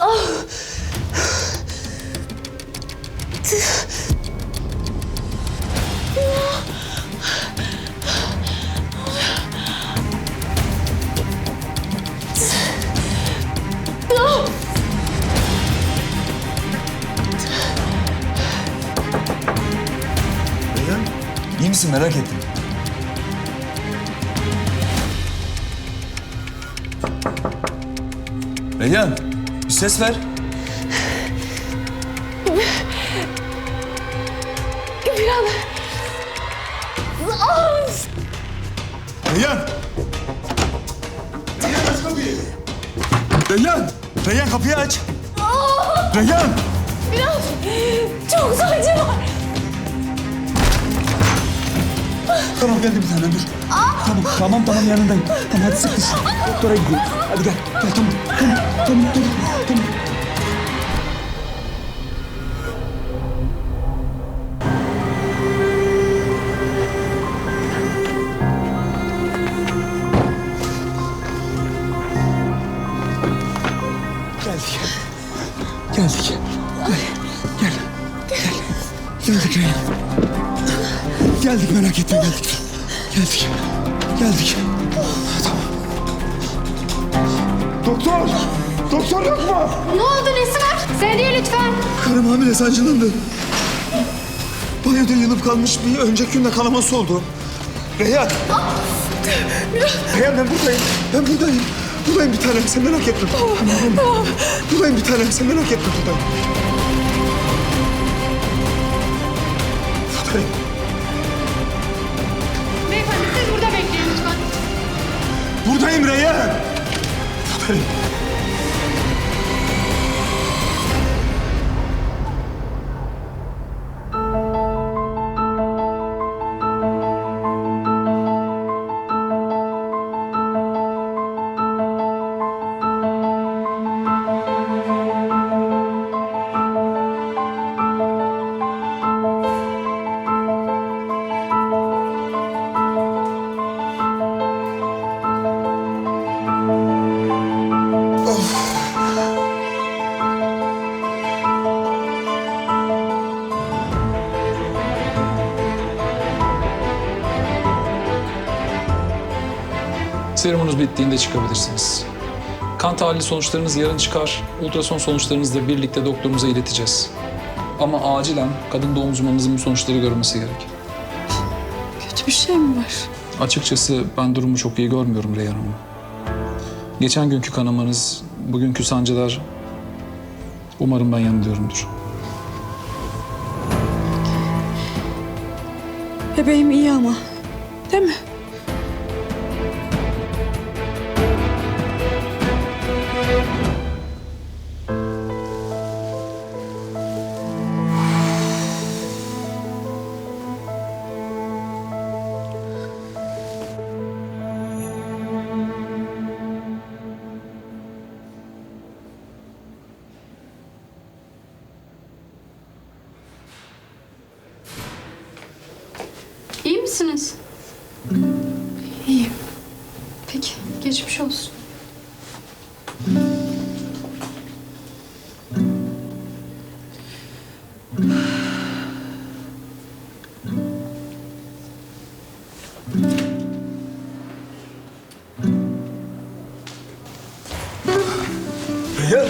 Reyhan, iyi misin merak ettim. Reyhan, bir ses ver. Emirhan. Reyhan! Reyhan aç kapıyı. Reyhan! Reyhan kapıyı aç. Reyhan! Biraz çok sancı var. Tamam geldim bir tanem dur. Tamam tamam tamam yanındayım. Tamam hadi sık dişini. Doktora gidiyoruz. Hadi gel. Gel tamam. Tamam tamam dur. Tamam. Geldik. Geldik. Gel. Gel. Geldik Reyhan. Geldik merak etme geldik. Geldik. Geldik. Tamam. Doktor! Doktor yok mu? Ne oldu nesi var? Seni lütfen. Karım hamile sancılandı. Banyoda yanıp kalmış bir önceki günde kanaması oldu. Reyhan! Reyhan ben buradayım. Ben buradayım. Buradayım bir tanem sen merak etme. Tamam. Buradayım bir tanem sen merak etme. Buradayım. Buradayım Reyhan. Buradayım. Serumunuz bittiğinde çıkabilirsiniz. Kan tahlili sonuçlarınız yarın çıkar. Ultrason sonuçlarınızı da birlikte doktorumuza ileteceğiz. Ama acilen kadın doğum uzmanınızın bu sonuçları görmesi gerek. Kötü bir şey mi var? Açıkçası ben durumu çok iyi görmüyorum Reyhan Hanım. Geçen günkü kanamanız, bugünkü sancılar... Umarım ben yanılıyorumdur. Bebeğim iyi ama. Değil mi? İyi misiniz? İyiyim. Peki geçmiş olsun. Reyhan!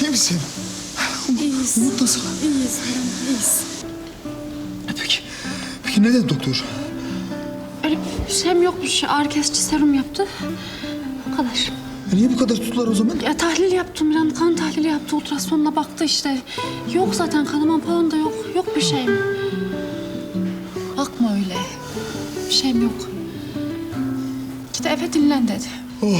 İyi misin? İyiyiz. Nasıl? İyiyiz. İyiyiz. Peki. Ne dedi doktor? Öyle bir şeyim yokmuş. Ağrı kesici serum yaptı. O kadar. E niye bu kadar tuttular o zaman? Ya tahlil yaptım bir an kan tahlili yaptı. Ultrasonuna baktı işte. Yok zaten kanamam falan da yok. Yok bir şeyim. Bakma öyle. Bir şeyim yok. Git eve dinlen dedi. Çok